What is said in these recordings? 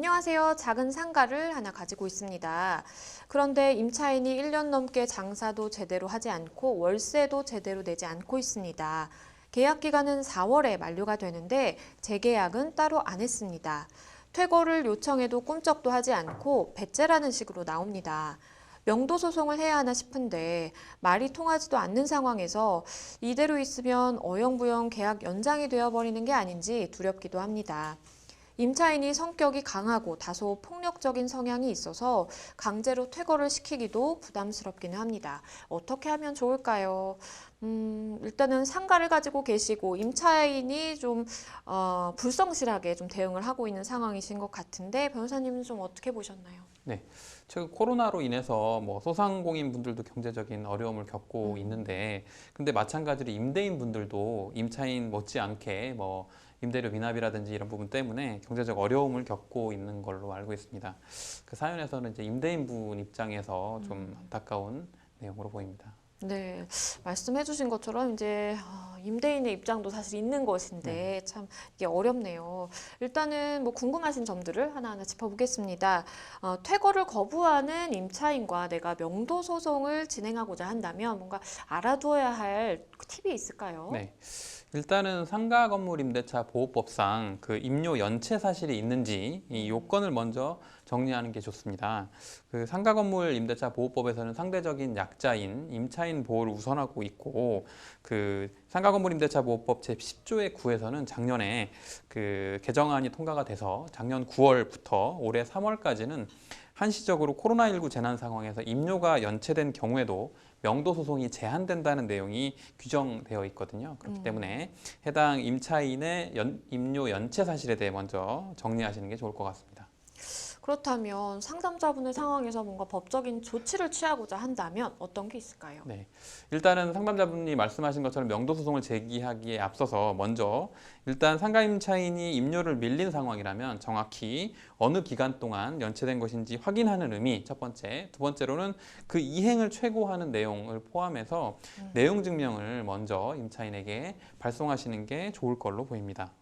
안녕하세요. 작은 상가를 하나 가지고 있습니다. 그런데 임차인이 1년 넘게 장사도 제대로 하지 않고 월세도 제대로 내지 않고 있습니다. 계약 기간은 4월에 만료가 되는데 재계약은 따로 안 했습니다. 퇴거를 요청해도 꿈쩍도 하지 않고 배째라는 식으로 나옵니다. 명도 소송을 해야 하나 싶은데 말이 통하지도 않는 상황에서 이대로 있으면 어영부영 계약 연장이 되어버리는 게 아닌지 두렵기도 합니다. 임차인이 성격이 강하고 다소 폭력적인 성향이 있어서 강제로 퇴거를 시키기도 부담스럽기는 합니다. 어떻게 하면 좋을까요? 음, 일단은 상가를 가지고 계시고 임차인이 좀 어, 불성실하게 좀 대응을 하고 있는 상황이신 것 같은데 변호사님은 좀 어떻게 보셨나요? 최근 코로나로 인해서 뭐 소상공인 분들도 경제적인 어려움을 겪고 음. 있는데 근데 마찬가지로 임대인 분들도 임차인 못지않게 뭐 임대료 미납이라든지 이런 부분 때문에 경제적 어려움을 겪고 있는 걸로 알고 있습니다. 그 사연에서는 이제 임대인 분 입장에서 좀 음. 안타까운 내용으로 보입니다. 네, 말씀해주신 것처럼 이제 어, 임대인의 입장도 사실 있는 것인데 참 이게 어렵네요. 일단은 뭐 궁금하신 점들을 하나하나 짚어보겠습니다. 어, 퇴거를 거부하는 임차인과 내가 명도 소송을 진행하고자 한다면 뭔가 알아두어야 할 팁이 있을까요? 네. 일단은 상가 건물 임대차 보호법상 그 임료 연체 사실이 있는지 이 요건을 먼저 정리하는 게 좋습니다. 그 상가 건물 임대차 보호법에서는 상대적인 약자인 임차인 보호를 우선하고 있고 그 상가 건물 임대차 보호법 제 10조의 9에서는 작년에 그 개정안이 통과가 돼서 작년 9월부터 올해 3월까지는 한시적으로 코로나19 재난 상황에서 임료가 연체된 경우에도 명도 소송이 제한된다는 내용이 규정되어 있거든요. 그렇기 음. 때문에 해당 임차인의 연, 임료 연체 사실에 대해 먼저 정리하시는 게 좋을 것 같습니다. 그렇다면 상담자분의 상황에서 뭔가 법적인 조치를 취하고자 한다면 어떤 게 있을까요? 네. 일단은 상담자분이 말씀하신 것처럼 명도 소송을 제기하기에 앞서서 먼저 일단 상가 임차인이 임료를 밀린 상황이라면 정확히 어느 기간 동안 연체된 것인지 확인하는 의미 첫 번째, 두 번째로는 그 이행을 최고하는 내용을 포함해서 음. 내용 증명을 먼저 임차인에게 발송하시는 게 좋을 걸로 보입니다.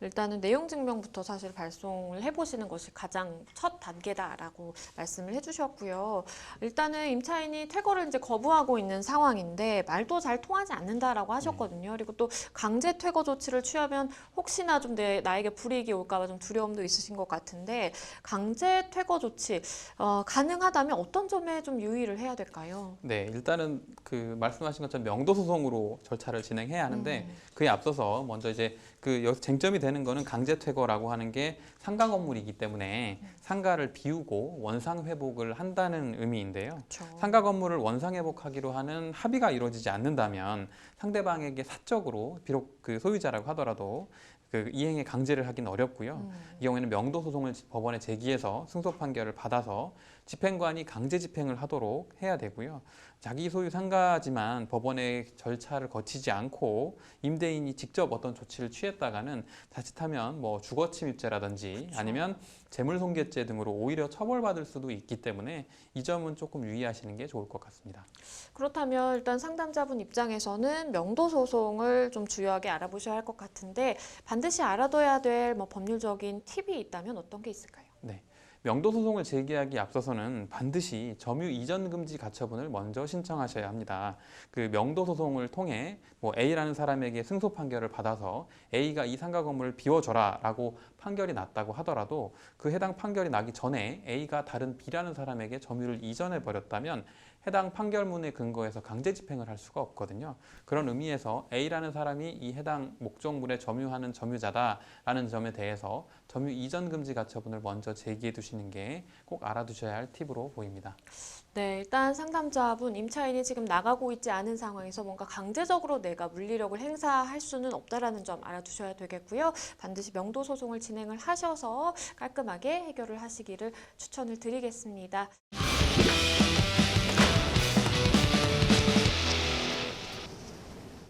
일단은 내용 증명부터 사실 발송을 해보시는 것이 가장 첫 단계다라고 말씀을 해주셨고요. 일단은 임차인이 퇴거를 이제 거부하고 있는 상황인데 말도 잘 통하지 않는다라고 하셨거든요. 그리고 또 강제 퇴거 조치를 취하면 혹시나 좀 내, 나에게 불이익이 올까봐 좀 두려움도 있으신 것 같은데 강제 퇴거 조치 어, 가능하다면 어떤 점에 좀 유의를 해야 될까요? 네, 일단은 그 말씀하신 것처럼 명도 소송으로 절차를 진행해야 하는데 음. 그에 앞서서 먼저 이제 그 쟁점이 되는 거는 강제 퇴거라고 하는 게 상가 건물이기 때문에 상가를 비우고 원상 회복을 한다는 의미인데요. 그렇죠. 상가 건물을 원상 회복하기로 하는 합의가 이루어지지 않는다면 상대방에게 사적으로 비록 그 소유자라고 하더라도 그 이행에 강제를 하기는 어렵고요. 음. 이 경우에는 명도 소송을 법원에 제기해서 승소 판결을 받아서 집행관이 강제 집행을 하도록 해야 되고요. 자기 소유 상가지만 법원의 절차를 거치지 않고 임대인이 직접 어떤 조치를 취했다가는 자칫하면 뭐 주거 침입죄라든지 그렇죠. 아니면 재물손괴죄 등으로 오히려 처벌받을 수도 있기 때문에 이 점은 조금 유의하시는 게 좋을 것 같습니다. 그렇다면 일단 상담자분 입장에서는 명도 소송을 좀 주요하게 알아보셔야 할 것 같은데 반드시 알아둬야 될 뭐 법률적인 팁이 있다면 어떤 게 있을까요? 명도 소송을 제기하기 앞서서는 반드시 점유 이전 금지 가처분을 먼저 신청하셔야 합니다. 그 명도 소송을 통해 뭐 A라는 사람에게 승소 판결을 받아서 A가 이 상가 건물을 비워줘라 라고 판결이 났다고 하더라도 그 해당 판결이 나기 전에 A가 다른 B라는 사람에게 점유를 이전해 버렸다면 해당 판결문에 근거해서 강제 집행을 할 수가 없거든요. 그런 의미에서 A라는 사람이 이 해당 목적물에 점유하는 점유자다라는 점에 대해서 점유 이전 금지 가처분을 먼저 제기해 두시는 게 꼭 알아두셔야 할 팁으로 보입니다. 네, 일단 상담자분 임차인이 지금 나가고 있지 않은 상황에서 뭔가 강제적으로 내가 물리력을 행사할 수는 없다라는 점 알아두셔야 되겠고요. 반드시 명도 소송을 진행을 하셔서 깔끔하게 해결을 하시기를 추천을 드리겠습니다.